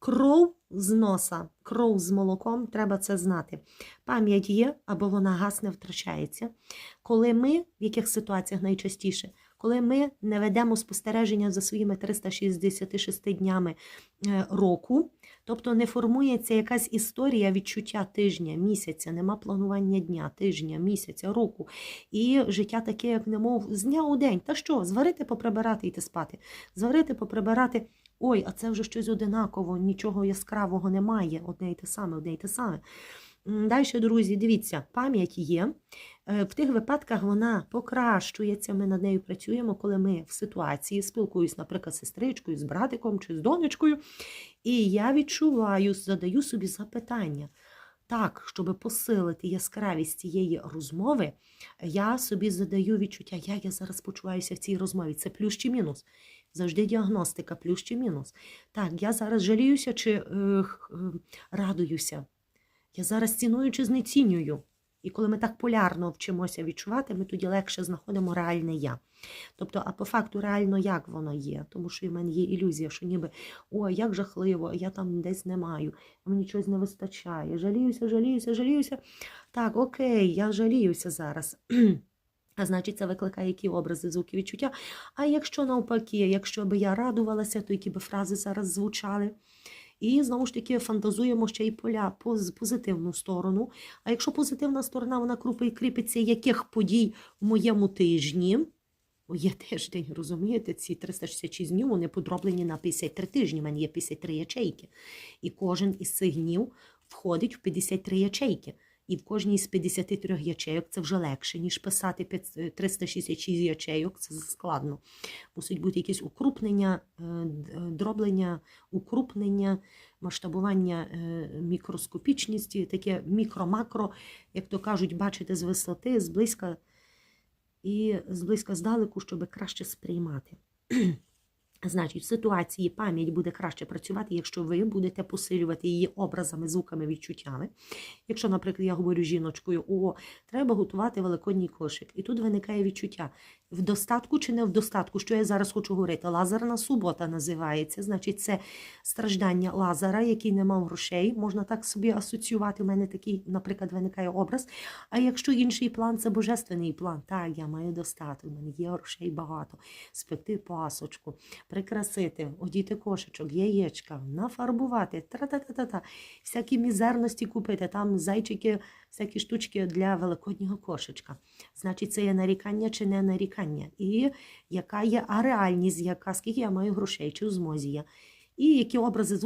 Кров з носа, кров з молоком, треба це знати. Пам'ять є або вона гасне, втрачається. Коли ми, в яких ситуаціях найчастіше, коли ми не ведемо спостереження за своїми 366 днями е, року, тобто не формується якась історія відчуття тижня, місяця, нема планування дня, тижня, місяця, року. І життя таке, як немов з дня у день. Та що, зварити, поприбирати, йти спати. Зварити, поприбирати. Ой, а це вже щось одинаково, нічого яскравого немає. Одне й те саме, одне й те саме. Далі, друзі, дивіться, пам'ять є. Е, В тих випадках вона покращується. Ми над нею працюємо, коли ми в ситуації спілкуюсь, наприклад, з сестричкою, з братиком чи з донечкою. І я відчуваю, задаю собі запитання. Так, щоб посилити яскравість цієї розмови, я собі задаю відчуття, як я зараз почуваюся в цій розмові. Це плюс чи мінус. Завжди діагностика, плюс чи мінус. Так, я зараз жаліюся чи е, е, радуюся. Я зараз ціную чи знецінюю. І коли ми так полярно вчимося відчувати, ми тоді легше знаходимо реальне я. Тобто, а по факту реально як воно є, тому що в мене є ілюзія, що ніби ой, як жахливо, я там десь не маю, мені чогось не вистачає. Жаліюся, жаліюся, жаліюся. Так, окей, я жаліюся зараз. А значить, це викликає які образи, звуки, відчуття. А якщо навпаки, якщо би я радувалася, то які би фрази зараз звучали. І знову ж таки фантазуємо ще й поля поз- позитивну сторону. А якщо позитивна сторона, вона кріпиться яких подій в моєму тижні. Є тиждень, розумієте, ці 366 днів вони подроблені на 53 тижні. У мене є 53 ячейки. І кожен із цих днів входить в 53 ячейки. І в кожній з 53 ячейок це вже легше, ніж писати п'ят- 366 ячейок. Це складно. Мусить бути якесь укрупнення, е, е, дроблення, укрупнення, масштабування е, мікроскопічності, таке мікро-макро, як то кажуть, бачити з висоти, зблизька і зблизька здалеку, щоб краще сприймати. Значить, в ситуації пам'ять буде краще працювати, якщо ви будете посилювати її образами, звуками, відчуттями. Якщо, наприклад, я говорю жіночкою, о, треба готувати великодній кошик. І тут виникає відчуття в достатку чи не в достатку, що я зараз хочу говорити. Лазерна субота називається. Значить, це страждання Лазара, який не мав грошей. Можна так собі асоціювати. У мене такий, наприклад, виникає образ. А якщо інший план це божественний план. Так, я маю достаток, у мене є грошей багато. Спекти пасочку, прикрасити, одіти кошечок, яєчка, нафарбувати, тра-та-та-та-та. Всякі мізерності купити, там зайчики, всякі штучки для великоднього кошечка. Значить, це є нарікання чи не нарікання. І яка є ареальність, реальність, яка, скільки я маю грошей, чи в змозі я. І які образи